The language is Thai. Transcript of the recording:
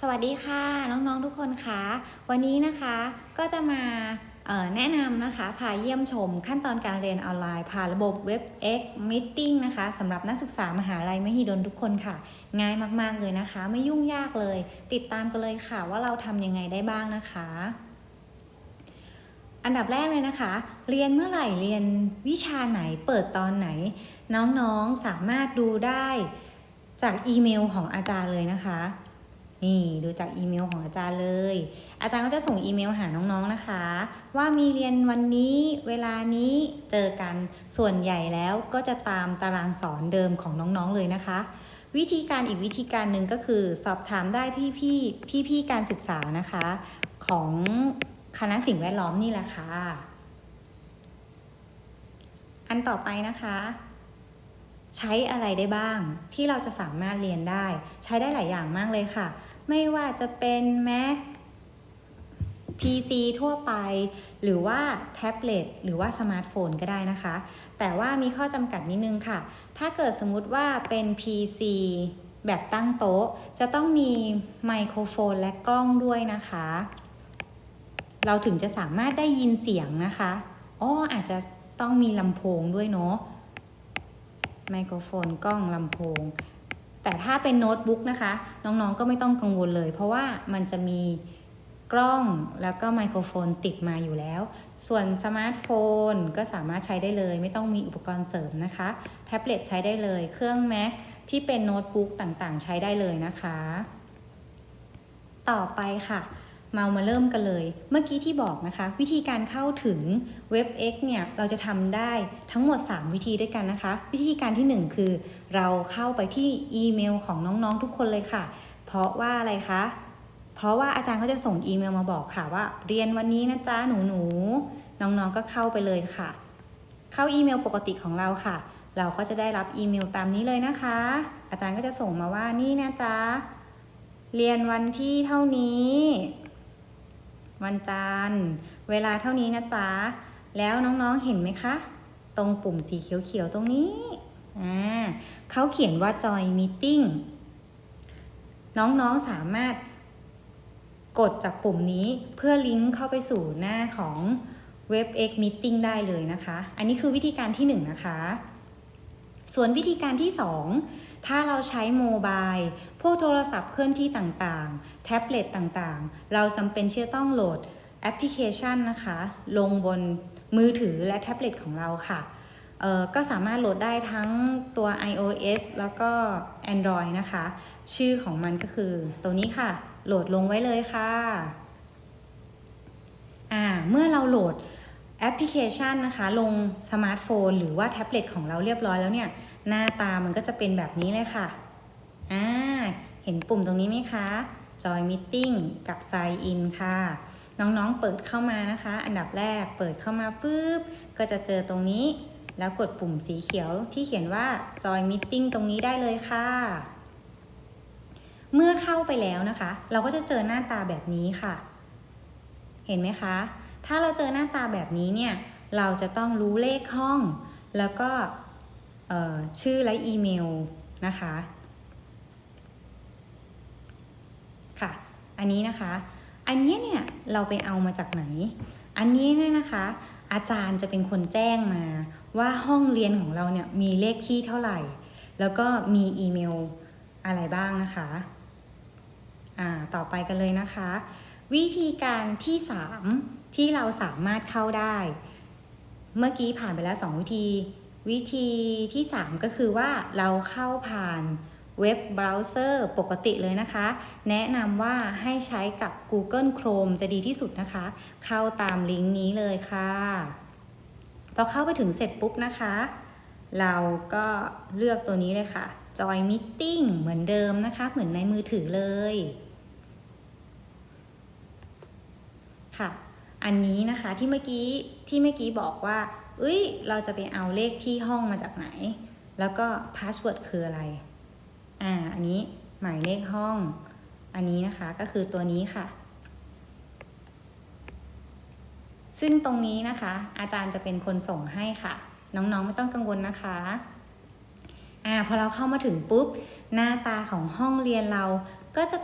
สวัสดีค่ะน้องๆทุกคนคะวันนี้นะคะก็จะมาแนะนำนะคะพาเยี่ยมชมขั้นตอนการเรียนออนไลน์ผ่านระบบ WebEx Meeting นะคะสำหรับนักศึกษามหาลัยมหิดลทุกคนค่ะ ง่ายมากๆเลยนะคะ ไม่ยุ่งยากเลย ติดตามกันเลยค่ะว่าเราทำยังไงได้บ้างนะคะ อันดับแรกเลยนะคะ เรียนเมื่อไหร่เรียนวิชาไหนเปิดตอนไหน น้องๆสามารถดูได้จากอีเมลของอาจารย์เลยนะคะ นี่ดูจากอีเมลของอาจารย์เลย อาจารย์ก็จะส่งอีเมลหาน้องๆนะคะ ว่ามีเรียนวันนี้เวลานี้เจอกันส่วนใหญ่แล้วก็จะตามตารางสอนเดิมของน้องๆเลยนะคะ วิธีการอีกวิธีการหนึ่งก็คือ สอบถามได้พี่ๆพี่ๆการศึกษานะคะ ของคณะสิ่งแวดล้อมนี่แหละค่ะ อันต่อไปนะคะ ใช้อะไรได้บ้างที่เราจะสามารถเรียนได้ ใช้ได้หลายอย่างมากเลยค่ะ ไม่ว่าจะเป็น Mac PC ทั่วไป หรือว่าแท็บเล็ตหรือว่าสมาร์ทโฟนก็ได้นะคะ แต่ว่ามีข้อจำกัดนิดนึงค่ะ ถ้าเกิดสมมุติว่าเป็น PC แบบตั้งโต๊ะ จะต้องมีไมโครโฟนและกล้องด้วยนะคะ เราถึงจะสามารถได้ยินเสียงนะคะอ้ออาจจะต้องมีลำโพงด้วยเนาะไมโครโฟนกล้องลำโพง แต่ถ้าเป็นโน้ตบุ๊กนะคะ น้องๆก็ไม่ต้องกังวลเลย เพราะว่ามันจะมีกล้องแล้วก็ไมโครโฟนติดมาอยู่แล้ว ส่วนสมาร์ทโฟนก็สามารถใช้ได้เลย ไม่ต้องมีอุปกรณ์เสริมนะคะ แท็บเล็ตใช้ได้เลย เครื่อง Mac ที่เป็นโน้ตบุ๊กต่างๆ ใช้ได้เลยนะคะ ต่อไปค่ะ มามาเริ่มกันเลย เมื่อกี้ที่บอกนะคะ วิธีการเข้าถึง WebX เนี่ยเราจะทำได้ทั้งหมด 3 วิธีด้วยกันนะคะ วิธีการที่ 1 คือ เราเข้าไปที่อีเมลของน้องๆทุกคนเลยค่ะ เพราะว่าอะไรคะ เพราะว่าอาจารย์เขาจะส่งอีเมลมาบอกค่ะว่า เรียนวันนี้นะจ๊ะหนูหนูๆน้องๆก็เข้าไปเลยค่ะ เข้าอีเมลปกติของเราค่ะ เราก็จะได้รับอีเมลตามนี้เลยนะคะ อาจารย์ก็จะส่งมาว่านี่นะจ๊ะเรียนวันที่เท่านี้ วันจันทร์ เวลาเท่านี้นะจ๊ะ แล้วน้องๆเห็นไหมคะ ตรงปุ่มสีเขียวๆตรงนี้อ่าเขาเขียนว่า Join Meeting น้องๆสามารถกดจากปุ่มนี้เพื่อลิงก์เข้าไปสู่หน้าของ WebEx Meeting ได้เลยนะคะ อันนี้คือวิธีการที่1นะคะ ส่วนวิธีการที่ 2 ถ้าเราใช้โมบายพวกโทรศัพท์เคลื่อนที่ต่างๆ แท็บเล็ตต่างๆ เราจำเป็นที่จะต้องโหลดแอปพลิเคชันนะคะ ลงบนมือถือและแท็บเล็ตของเราค่ะก็สามารถโหลดได้ทั้งตัว iOS แล้วก็ Android นะคะ ชื่อของมันก็คือตัวนี้ค่ะ โหลดลงไว้เลยค่ะอ่าเมื่อเราโหลด แอปพลิเคชันนะคะ ลงสมาร์ทโฟน หรือว่าแท็บเล็ตของเราเรียบร้อยแล้วเนี่ย หน้าตามันก็จะเป็นแบบนี้เลยค่ะอ่าเห็นปุ่มตรงนี้ไหมคะ Join Meeting กับ Sign In ค่ะ น้องๆเปิดเข้ามานะคะ อันดับแรกเปิดเข้ามาปุ๊บก็จะเจอตรงนี้ แล้วกดปุ่มสีเขียวที่เขียนว่า Join Meeting ตรงนี้ได้เลยค่ะ เมื่อเข้าไปแล้วนะคะ เราก็จะเจอหน้าตาแบบนี้ค่ะ เห็นไหมคะ ถ้าเราเจอหน้าตาแบบนี้เนี่ยเราจะต้องรู้เลขห้อง แล้วก็ชื่อและอีเมลนะคะค่ะ อันนี้นะคะ อันนี้เนี่ยเราไปเอามาจากไหน อันนี้เนี่ยนะคะ อาจารย์จะเป็นคนแจ้งมาว่าห้องเรียนของเราเนี่ยมีเลขที่เท่าไหร่ แล้วก็มีอีเมลอะไรบ้างนะคะอ่าต่อไปกันเลยนะคะ วิธีการที่ 3 ที่เราสามารถเข้าได้ เมื่อกี้ผ่านไปแล้ว 2 วิธี วิธีที่ 3 ก็คือว่าเราเข้าผ่านเว็บเบราว์เซอร์ปกติเลยนะคะ แนะนำว่าให้ใช้กับ Google Chrome จะดีที่สุดนะคะ เข้าตามลิงก์นี้เลยค่ะ พอเข้าไปถึงเสร็จปุ๊บนะคะ เราก็เลือกตัวนี้เลยค่ะ Join Meeting เหมือนเดิมนะคะ เหมือนในมือถือเลย ค่ะ อันนี้นะคะที่เมื่อกี้ที่เมื่อกี้บอกว่าเอ้ยเราจะไปเอาเลขที่ห้องมาจากไหน แล้วก็พาสเวิร์ดคืออะไรอ่าอันนี้หมายเลขห้อง อันนี้นะคะก็คือตัวนี้ค่ะ ซึ่งตรงนี้นะคะ อาจารย์จะเป็นคนส่งให้ค่ะ น้องๆไม่ต้องกังวลนะคะอ่าพอเราเข้ามาถึงปุ๊บ หน้าตาของห้องเรียนเราก็จะ